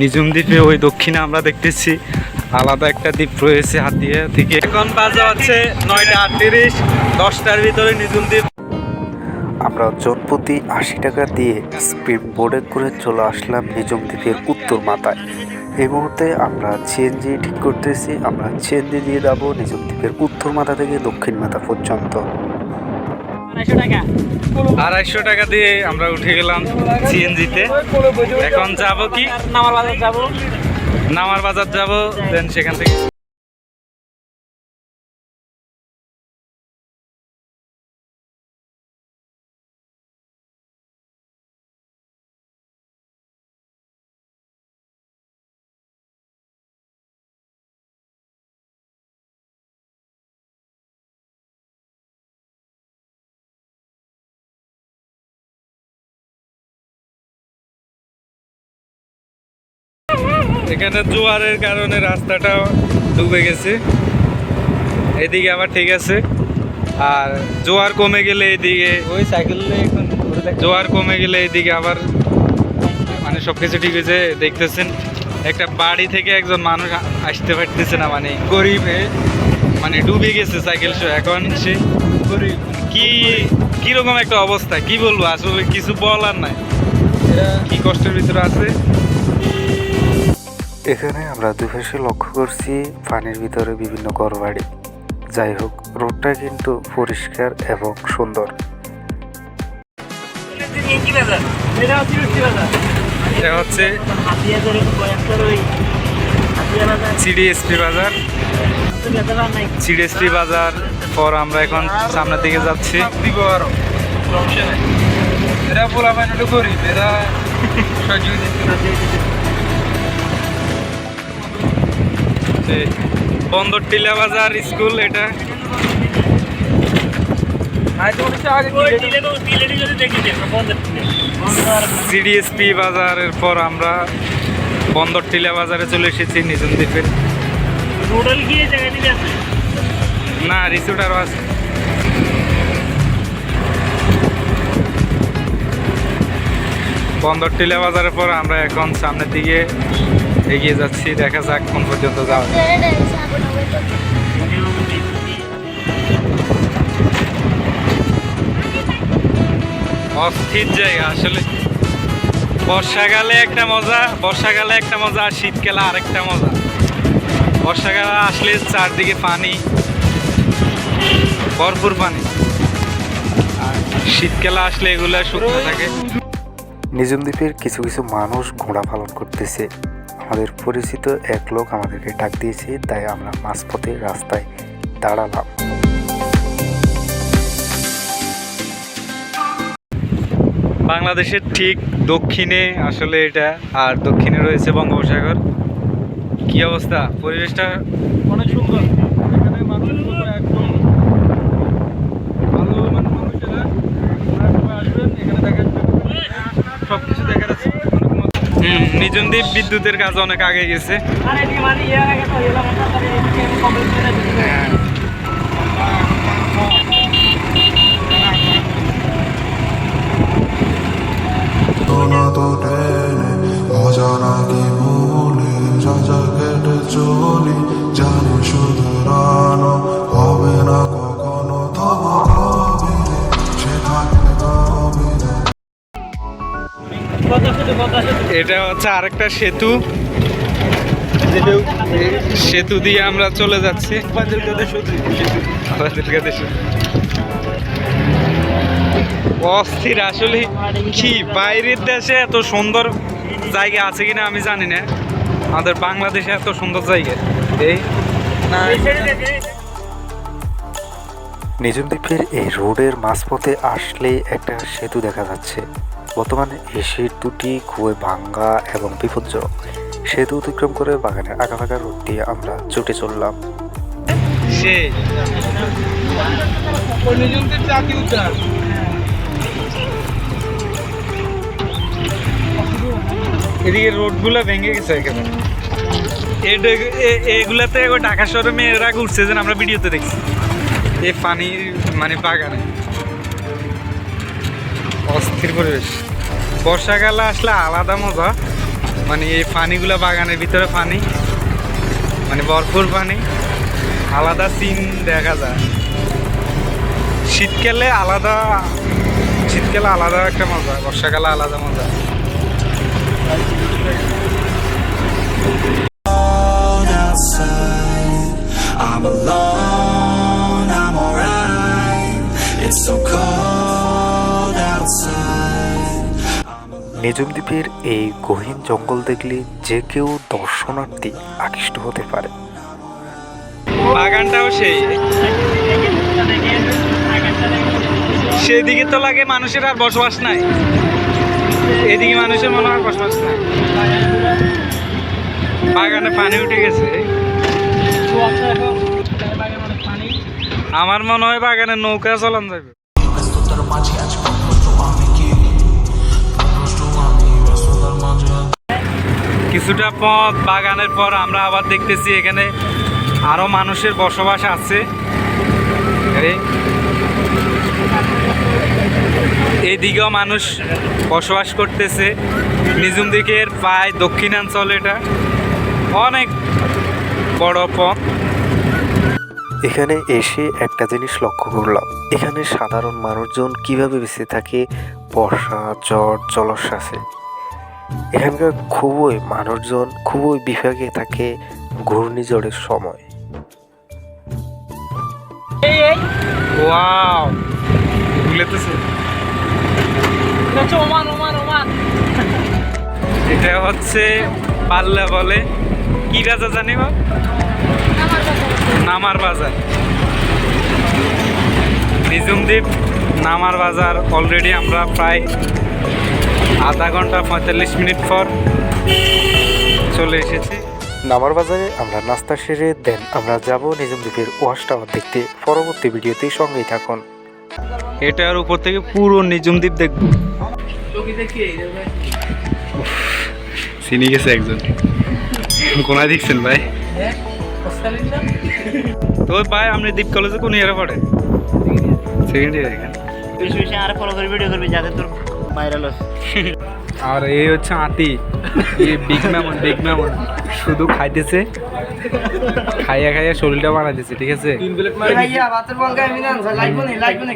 নিজুম দ্বীপে ওই দক্ষিণে আমরা দেখতেছি আলাদা একটা দ্বীপ রয়েছে হাতিয়া থেকে। এখন বাজে হচ্ছে নয়টা আটত্রিশ, দশটার ভিতরে নিজুম দ্বীপ। আমরা জনপ্রতি আশি টাকা দিয়ে স্পিড বোর্ডে করে চলে আসলাম নিজম দ্বীপের উত্তর মাথায়। এই মুহূর্তে আমরা সিএনজি ঠিক করতেছি, আমরা সিএনজি দিয়ে যাব নিজম দ্বীপের উত্তর মাথা থেকে দক্ষিণ মাথা পর্যন্ত। আড়াইশো টাকা। দিয়ে আমরা উঠে গেলাম সিএনজিতে। এখন যাব কি? নামার বাজার যাব। নামার বাজার যাব দেন সেখান থেকে এখানে জোয়ারের কারণে রাস্তাটা ডুবে গেছে। এদিকে আবার ঠিক আছে। আর জোয়ার কমে গেলে এদিকে ওই সাইকেল এখন জোয়ার কমে গেলে এদিকে আবার মানে সব কিছু ঠিক হয়েছে দেখতেছেন। একটা বাড়ি থেকে একজন মানুষ আসতে পারতেছে না মানে গরিব মানে ডুবে গেছে সাইকেল সহ এখন সে গরিব। কি কীরকম একটা অবস্থা? কি বলব? আসলে কিছু বলার নাই। কি কষ্টের ভিতরে আছে? এখানে আমরা দুপাশে লক্ষ্য করছি পানির ভিতরে বিভিন্ন ঘরবাড়ি। যাই হোক রোডটা কিন্তু পরিষ্কার এবং সুন্দর। এটা হচ্ছে বাজার করে সিডিএসপি বাজার। তো বেতন নাই সিডিএসপি বাজার পর আমরা এখন সামনের দিকে যাচ্ছি। এরা না গরিব এরা বন্দর টিলা বাজার স্কুল এটা। সিডিএসপি বাজারের পর আমরা বন্দর টিলা বাজারে চলে এসেছি নিজম দিলে আছে না রিসোর্ট আরও আছে। বন্দর টিলা বাজারের পর আমরা এখন সামনের দিকে এগিয়ে যাচ্ছি, দেখা যাক কোন পর্যন্ত যাওয়া। অস্থির জায়গা, আসলে বর্ষাকালে একটা মজা, বর্ষাকালে একটা মজা, আর শীতকালে আরেকটা মজা। বর্ষাকালে আসলে চারদিকে পানি, ভরপুর পানি। আর শীতকালে আসলে এগুলো শুকনো থাকে। নিজম দ্বীপের কিছু কিছু মানুষ ঘোড়া পালন করতেছে। আমাদের পরিচিত এক লোক আমাদেরকে ডাক দিয়েছে, তাই আমরা মাঝপথে রাস্তায় দাঁড়ালাম। বাংলাদেশের ঠিক দক্ষিণে আসলে এটা, আর দক্ষিণে রয়েছে বঙ্গোপসাগর। কি অবস্থা? পরিবেশটা অনেক সুন্দর এখানে মানুষগুলো একদম ভালো মানে মানুষেরা আপনারা সবাই আসবেন এখানে দেখেন সব কিছু দেখা যাচ্ছে অনেক মজা। দ্বীপ বিদ্যুতের কাজ অনেক আগে গেছে। এটা হচ্ছে আরেকটা সেতু। সেতু দিয়ে আমরা চলে যাচ্ছি। অস্থির আসলে কি? বাইরের দেশে এত সুন্দর জায়গা আছে কিনা আমি জানি না। আমাদের বাংলাদেশে এত সুন্দর জায়গা। এই এই ছেড়ে দ্বীপের এই রোডের মাঝপথে আসলেই একটা সেতু দেখা যাচ্ছে। বর্তমানে এই সেতুটি খুবই ভাঙ্গা এবং বিপজ্জনক। সেতু অতিক্রম করে বাগানের আঁকাফাঁকা রোড দিয়ে আমরা ছুটে চললাম। এদিকে রোডগুলো ভেঙে গেছে একেবারে। এটা এ- এগুলাতে ঢাকা শহরে মেয়েরা ঘুরছে যেন আমরা ভিডিওতে দেখছি। এই পানির মানে বাগানে। অস্থির পরিবেশ। বর্ষাকালে আসলে আলাদা মজা। মানে এই পানিগুলো বাগানের ভিতরে পানি মানে ভরপুর পানি, আলাদা সিন দেখা যায়। শীতকালে আলাদা শীতকালে আলাদা একটা মজা, বর্ষাকালে আলাদা মজা। নিজম দ্বীপের এই গহীন জঙ্গল দেখলে যে কেউ দর্শনার্থী আকৃষ্ট হতে পারে। বাগানটাও সেই। সেদিকে তো লাগে মানুষের আর বসবাস নাই। এদিকে মানুষের মনে হয় বসবাস নাই। বাগানে পানি উঠে গেছে। আমার মনে হয় বাগানে নৌকা চলান যাবে। কিছুটা পথ, বাগানের পর আমরা আবার দেখতেছি এখানে আরও মানুষের বসবাস আছে। এইদিকেও মানুষ বসবাস করতেছে। নিজুম দিকের প্রায় দক্ষিণাঞ্চল এটা। অনেক বড় পথ। এখানে এসে একটা জিনিস লক্ষ্য করলাম। এখানে সাধারণ মানুষজন কীভাবে বেঁচে থাকে? বর্ষা জ্বর জলোচ্ছ্বাসে। এখানকার খুবই মানুষজন খুবই বিভাগে থাকে ঘূর্ণিঝড়ের সময়। ওয়াও এটা হচ্ছে ওমান ওমান ওমান। এটা হচ্ছে পাল্লা বলে। কি রাজা জানি নামার বাজার। নিজুমদ্বীপ নামার বাজার। অলরেডি আমরা প্রায় আধা ঘণ্টা পঁয়তাল্লিশ মিনিট পর চলে এসেছি। নামার বাজারে আমরা নাস্তা সেরে দেন আমরা যাব নিজম দ্বীপের ওয়াশ টাওয়ার দেখতে। পরবর্তী ভিডিওতেই সঙ্গেই থাকুন। এটার উপর থেকে পুরো নিজম দ্বীপ দেখব চিনি গেছে একজন। কোনায় দেখছেন ভাই? তো ভাই আপনি দ্বীপ কলেজে কোন ইয়ারে পড়ে সেকেন্ড ইয়ার এখানে। বেশি বেশি আর ফলো করে ভিডিও করবি যাতে তোর ভাইরাল হচ্ছে। আর এই হচ্ছে আতি এই বিগ ম্যামন বিগ ম্যামন শুধু খাইতেছে খাইয়া খাইয়া শরীরটা বানাইতেছে ঠিক আছে? ভাইয়া ভাতের বল গায়ে মিনান লাগবো না লাগবো না